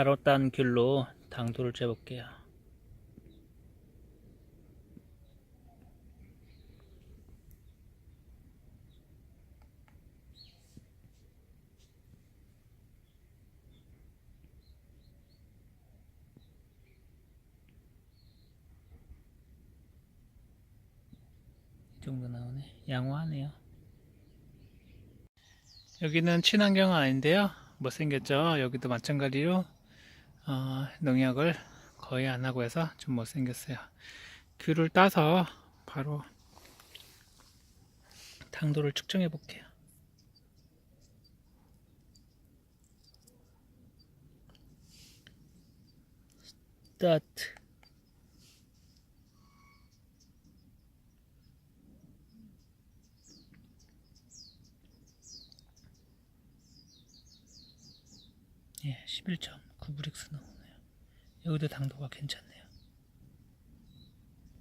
바로 딴 귤로 당도를 재볼게요. 이 정도 나오네. 양호하네요. 여기는 친환경 아닌데요. 못생겼죠? 여기도 마찬가지로 어, 농약을 거의 안 하고 해서 좀 못생겼어요. 귤을 따서 바로 당도를 측정해 볼게요. 스타트 예, 11.9브릭스 나오네요. 여기도 당도가 괜찮네요.